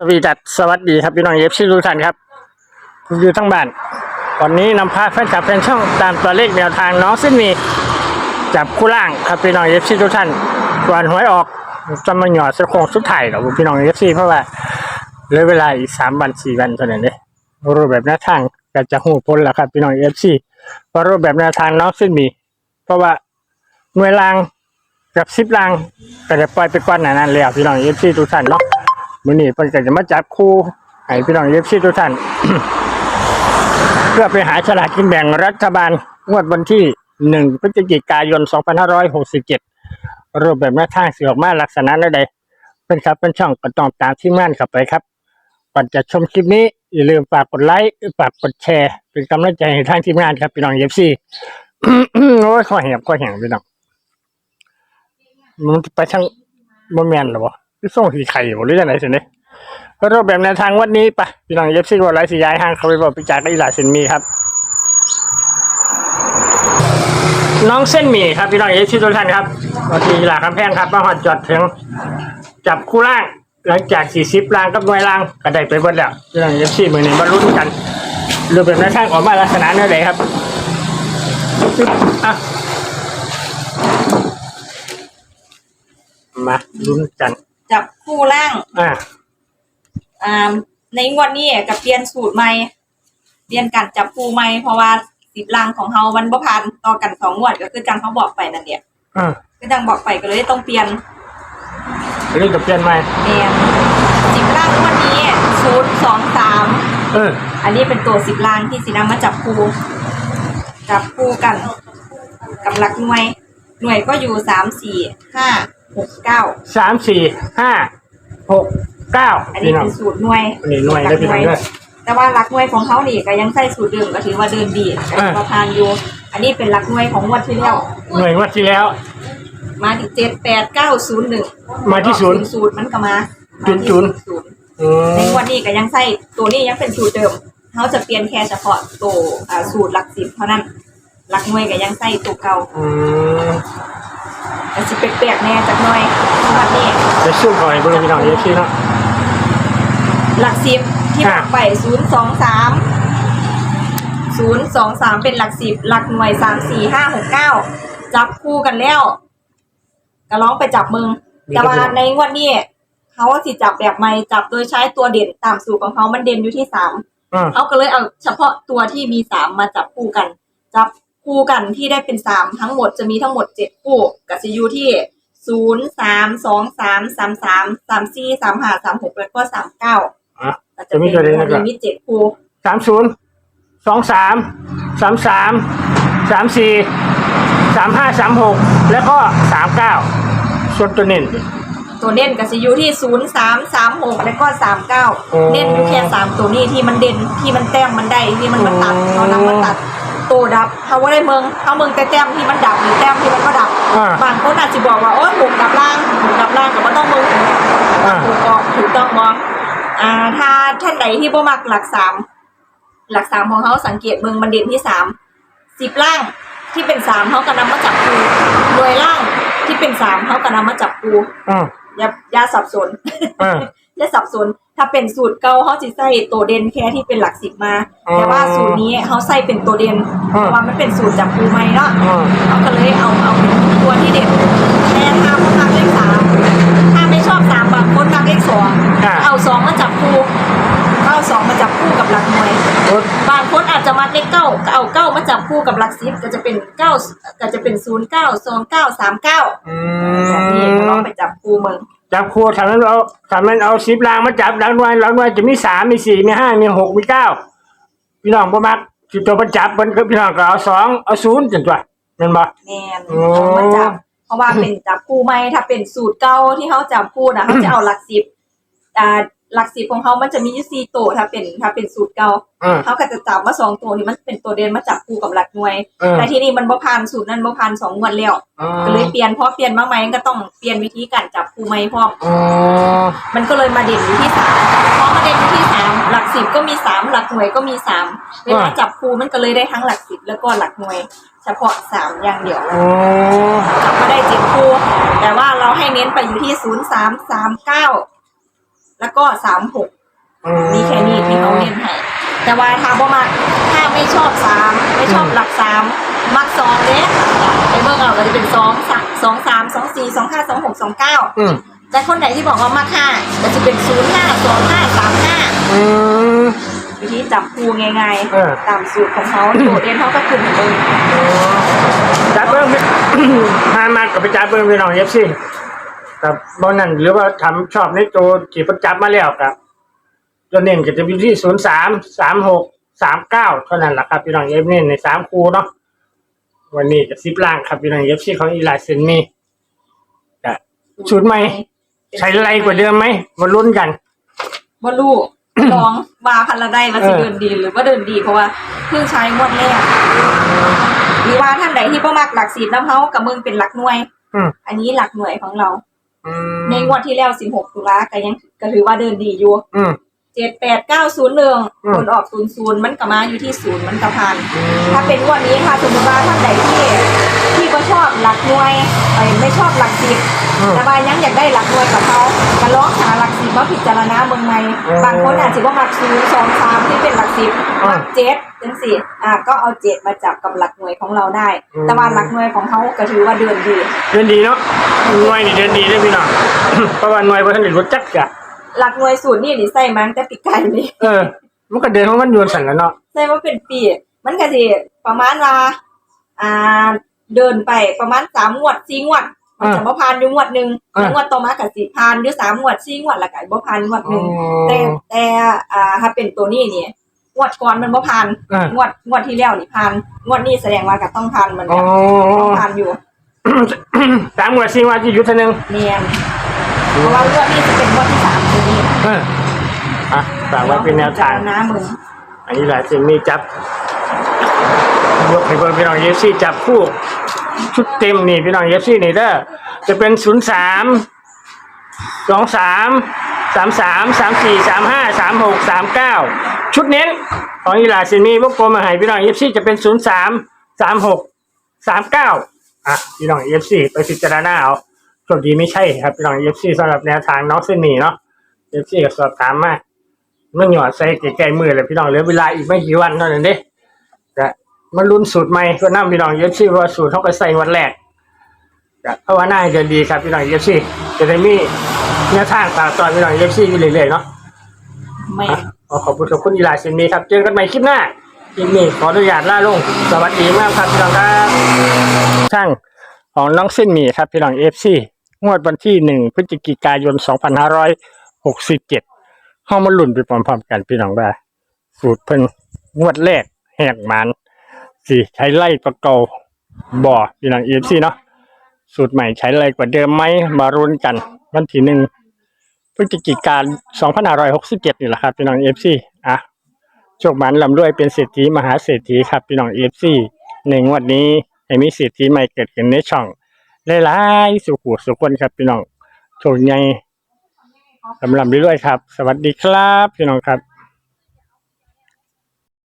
สวีดัสสวัสดีครับพี่น้องเอฟซีทุกท่านครับผมอยู่ทั้งบ้าน วันนี้นำพาแฟนคลับแฟนช่องตามตัวเลขแนวทางน้องซึ่งมีจับคู่ล่างครับพี่น้องเอฟซีทุกท่านก่อนหวยออกจะมาหยอดสะโคงสุดท้ายกับพี่น้องเอฟซีเพราะว่าเหลือเวลาอีกสามวันสี่วันเท่านั้นเองรูปแบบแนวทางก็จะหูพ้นแล้วครับพี่น้องเอฟซีเพราะรูปแบบแนวทางน้องซึ่งมีเพราะว่าหน่วยรางกับซิปรางก็จะปล่อยไปก่อนหนานั้นแล้วพี่น้องเอฟซีทุกท่านเนาะ มื่อนี้เพิ่นก็จะมาจับคู่ให้พี่น้องเอฟซีทุกท่าน เพื่อไปหาฉลากกินแบ่งรัฐบาล งวดวันที่หนึ่งพฤศจิกายน 2567 รูปแบบแนวทางสิออกมาลักษณะใดเป็นครับเป็นช่องก็ต้องตามที่ม่านเข้าไปครับก่อนจะชมคลิปนี้ อย่าลืมฝากกดไลค์ฝากกดแชร์ เป็นกำลังใจให้ทางทีมงานครับพี่น้องเอฟซีโอ้ยข้อแหบข้อแหงพี่น้องมันไปทางบ่แมนหรอวะ พี่ส่งสีไข่บ่หรือยังไงสิเนี่ยก็รูปแบบแนวทางวันนี้ปะพี่น้องเย็บซี่ว่าไรสีย้ายห้างเขาไปบอกไปจากได้หลายสินมีครับ น้องเส้นหมี่ครับพี่น้องเย็บซี่ทุกท่านครับวันที่หลาคำแพงครับมาหอดจอดถึงจับคู่ล่าง หลังจากสี่สิบล่างกับหน่วยล่างก็ได้ไปเบิดแล้วพี่น้องเย็บซี่มือนี้มาลุ้นกันรูปแบบแนวทางออกมาลักษณะนื้อใดครับมาลุ้นกัน จับคู่ล่าง อ่าอ่า ในงวดนี้กับเปลี่ยนสูตรใหม่เปลี่ยนการจับคู่ใหม่เพราะว่าสิบล่างของเฮามันบ่พันต่อกันสองงวดก็คือจังเขาบอกไปนั่นเดียอ่าคือจังบอกไปก็เลยต้องเปลี่ยนเรื่องกับเปลี่ยนใหม่เปลี่ยนสิบล่างงวดนี้ศูนย์สองสามเอออันนี้เป็นตัวสิบล่างที่สีน้ำมาจับคู่จับคู่กัน กับหลักหน่วย หน่วยก็อยู่สามสี่ห้า หกเก้าสามสี่ห้าหกเก้าอันนี้พี่น้องเป็นสูตรหน่วยอันนี้หน่วยได้พี่น้องด้วย แต่ว่าหลักหน่วยของเขานี่ก็ยังใส่สูตรเดิมก็ถือว่าเดินดีก็ถือว่าพานอยู่ อันนี้เป็นหลักหน่วยของงวดที่แล้ว หน่วยงวัดที่แล้ว มาที่เจ็ดแปดเก้าศูนย์หนึ่งมาที่ศูนย์สูตรมันก็มาศูนย์ศูนย์ ศูนย์ อืในมงวดนี้ก็ยังใส่ตัวนี้ยังเป็นสูตรเดิมเขาจะเปลี่ยนแค่เฉพาะตัวอ่าสูตรหลักสิบเท่านั้น หลักหน่วยก็ยังใส่ตัวเก่าอืม แต่สิแปลกๆแน่จากหน่วยงวดนี้จะสู้หน่อยเพื่อนพี่น้องเยอะที่เนาะหลักสิบที่อะบอกไปศูนย์สองสามศูนย์สองสามเป็นหลักสิบหลักหน่วยสามสี่ห้าหกเก้าจับคู่กันแล้วก็ร้องไปจับมึง แต่ว่าในงวดนี้เขาว่าสิจับแบบไม่จับโดยใช้ตัวเด่นตามสูตรของเขามันเด่นอยู่ที่สามอืมเขาก็เลยเอาเฉพาะตัวที่มีสามมาจับคู่กัน จับ คู่กันที่ได้เป็นสามทั้งหมดจะมีทั้งหมดเจ็ดคู่กับซียูที่ศูนย์สามสองสามสามสามสามสี่สามห้าสามหกแล้วก็สามเก้าอะก็จะเป็นวันนี้มีเจ็ดคู่สามศูนย์สองสามสามสามสามสี่สามห้าสามหกแล้วก็สามเก้าส่วนตัวเน้นตัวเด่นกับซียูที่ศูนย์สามสามหกแล้วก็สามเก้าโอ้เด่นอยู่แค่สามตัวนี้ที่มันเด่นที่มันแต้มมันได้ที่มันมาตัดโอ้เขานำมาตัด ตัวดับเขาว่าได้เมืองเขาเมืองแต่แต้มที่มันดับหรือแต้มที่มันก็ดับ อ่า บางคนอาจจะบอกว่าโอ้ถูกดับล่างถูกดับล่างก็บ่ต้องมึงอ่าถูกออกถูกต้องมองอ่า ถ้าท่านใดที่บ่มักหลักสามหลักสามของเขาสังเกตเมืองมันเด่นที่สามสิบล่างที่เป็นสามเขาก็นำมาจับคูหน่วยล่างที่เป็นสามเขาก็นำมาจับคูอืมอย่าอย่าสับสน อ่า อย่าสับสน ถ้าเป็นสูตรเก่าเขาสิใส่ตัวเด่นแค่ที่เป็นหลักสิบมา อ๋อแต่ว่าสูตรนี้เขาใส่เป็นตัวเด่นอ่า เพราะว่ามันเป็นสูตรจับคูใหม่เนาะอืมเขาก็เลยเอาเอาตัวที่เด็ดแต่ถ้าพวกมักเลขสามถ้าไม่ชอบสามบางคนมักเลขสองอ่า เอาสองมาจับคู่เอาสองมาจับคู่กับหลักหน่วยโอ้ยบางคนอาจจะมักเลขเก้าก็เอาเก้ามาจับคู่กับหลักสิบก็จะเป็นเก้าก็จะเป็นศูนย์เก้าสองเก้าสามเก้าอืนี่ก็ลองมไปจับคู่มึง จับครัวทำนั้นเอาทำนั้นเอาสิบรางมาจับหลังหน่วยหลังหน่วยจะมีสามมีสี่มีห้ามีหกมีเก้าพี่น้องบ่มักสิตัวประจับมันก็พี่น้องก็เอาสองเอาศูนย์จังตัวแม่นบ่ แน่นโอ้เอามาจับเพราะว่าเป็นจับคู่ไหมถ้าเป็นสูตรเก้าที่เขาจับคู่นะเขาจะเอาหลักสิบอ่า หลักสิบของเขามันจะมีอยู่สี่ตัวถ้าเป็นถ้าเป็นสูตรเก่าอ่า เขาก็จะจับมาสองตัวนี่มันเป็นตัวเด่นมาจับคู่กับหลักหน่วย เออ แต่ที่นี่มันบ่ผ่านสูตรนั้นบ่ผ่านสองงวดแล้วอ๋อก็เลยเปลี่ยนเพราะเปลี่ยนมากไหมก็ต้องเปลี่ยนวิธีการจับคู่ไหมพร้อม อ๋อมันก็เลยมาเด่นอยู่ที่สามเพราะมาเด่นอยู่ที่สามหลักสิบก็มีสามหลักหน่วยก็มีสามเวลาจับคู่มันก็เลยได้ทั้งหลักสิบแล้วก็หลักหน่วย เฉพาะสามอย่างเดียวอ๋อจับมาได้เจ็ดคู่ แต่ว่าเราให้เน้นไปอยู่ที่ศูนย์สามสามเก้า แล้วก็สามหกอืมีแค่นี้ที่เขาเน้นให้แต่ว่าถ้าบ่มักถ้าไม่ชอบสามไม่ชอบหลักสามมักสองเด้ไอ้เบิ่งเอาก็จะเป็นสองสามสองสามสองสี่สองห้าสองหกสองเก้าอืมแต่คนไหนที่บอกว่ามักห้าก็จะเป็นศูนย์ห้าสองห้าสามห้าอืมวิธีจับคูง่ายเออๆตามสูตรของเขาโดดเรียนเขาก็คือเหมือนเดิมจับเบิ้งหามากกับไปจับเบิ้งพี่น้องเอฟซี กับบอนั่นหรือว่าทำชอบในตัวที่ประจับมาแล้วกับตัวเน้นก็จะอยู่ที่ศูนย์สามสามหกสามเก้าเท่านั้นแหละครับพี่น้องเอฟเน้นในสามคูเนาะวันนี้จะซิปล่างครับพี่น้องเอฟซีของอีไลเซนมีแต่ชุดใหม่ใช้ไรกว่าเดิมไหมมาลุ้นกันว่าลูกลองบาพันละได้ว่าจะเออเดินดีหรือว่าเดินดีเพราะว่าเพิ่งใช้งวดแรกหรือว่าท่านใดที่พ่มักหลักสิบน้ำเขากับมึงเป็นหลักหน่วยอืมอันนี้หลักหน่วยของเราอืม ในงวดที่แล้ว 16 ตุลาก็ยังก็ถือว่าเดินดีอยู่อืม7 8 9 0 1อืมผลออก0 0มันก็มาอยู่ที่0มันก็ผ่านอืม ถ้าเป็นงวดนี้ค่ะสมมติว่าท่านใดที่ที่ก็ชอบหลักหน่วยเอ้ยไม่ชอบหลักสิบอืมแต่ว่ายังอยากได้หลักหน่วยกับเขาก็ลองหาหลักสิบมาพิจารณาเมืองในอืมบางคนอาจจะว่ามักศูนย์สองสามที่เป็นหลักสิบอืมมักเจ็ดจังสี่อะก็เอาเจ็ดมาจับกับหลักหน่วยของเราได้ อืม แต่ว่าหลักหน่วยของเขาก็ถือว่าเดินดี เดินดีเนาะ หน่วยนี่เดินดีเลยพี่น้องเพราะว่าหน่วยบนถนนรถจักรกะหลักหน่วยสูตรนี่นี่ใส่มาตั้งแต่ปีกายนี่เออ มันก็เดินของมันอยวนสันแล้วเนาะใส่มาเป็นปีมันก็สิประมาณว่าอ่า เดินไปประมาณสามงวดสี่งวดมันจะบ่ผ่านอยู่งวดหนึ่งอ่าแล้วงวดต่อมาก็สิผ่านอยู่สามงวดสี่งวดแล้วก็บ่ผ่านงวดหนึ่งแต่แต่อ่าถ้าเป็นตัวนี้เนี่ยงวดก่อนมันบ่ผ่านอ่างวดงวดที่แล้วนี่ผ่านงวดนี้แสดงว่าก็ต้องผ่านเหมือนอ๋กัอนต้องผ่านอยู่ สามหมวดสี่วันที่อยุทธนึงเนียนเพราะว่างวดนี้จะเป็นงวดที่สามตัวนี้เอออะฝากไว้เป็นแนวทางนะมึงอันนี้แหละสิ่งนี้จับรวมให้เบอร์พี่น้องเยซี่จับคู่ชุดเต็มนี่พี่น้องเยซี่นี่เด้อจะเป็นศูนย์สามสองสามสามสามสามสี่สามห้าสามหกสามเก้าชุดเน้นของอีหลาซินีวกกลมมาให้พี่น้องเอฟซีจะเป็นศูนย์สามสามหกสามเก้า อะพี่น้องเอฟซีไปพิจารณาเอาโชคดีไม่ใช่ครับพี่น้องเอฟซีสำหรับแนวทางน้องเส้นหมี่เนาะเอฟซีก็สอบถามมาเมื่อหยอดใส่ใกล้ๆมือเลยพี่น้องเหลือเวลาอีกไม่กี่วันเท่านั้นเด้จะมาลุ้นสูตรใหม่ก็นั่พี่น้องเอฟซีว่าสูตรเขาก็ใส่วันแรกจะภาวนาให้เดินดีครับพี่น้องเอฟซีจะได้มีแนวทางฝากตอนพี่น้องเอฟซีอยู่เรื่อยๆเนาะไม่อะขอขอบคุณขอบคุณอีหลาเซนมีครับเจอกันใหม่คลิปหน้า คลิปนี้ขออนุญาตล่าลงสวัสดีมากครับพี่น้องครับช่างของน้องเส้นหมีครับพี่น้องเอฟซีงวดวันที่หนึ่งพฤศจิกายนสองพันห้าร้อยหกสิบเจ็ดเข้ามาลุ่นไปพร้อมๆกันพี่น้องว่า สูตรเพิ่นงวดแรกแหกมันสี่ใช้ไล่ประเกาบ่อพี่น้องเอฟซีเนาะสูตรใหม่ใช้ไรกว่าเดิมไหมมารุนกัน วันที่หนึ่งพฤศจิกายน2567นี่แหละครับพี่น้องเอฟซีอะ โชคมันลำด้วยเป็นเศรษฐีมหาเศรษฐีครับพี่น้องเอฟซีในงวดนี้ให้มีเศรษฐีใหม่เกิดขึ้นในช่องหลายๆสุขุสุขคนครับพี่น้องโชคใหญ่ลำลำด้วยครับ สวัสดีครับพี่น้องครับ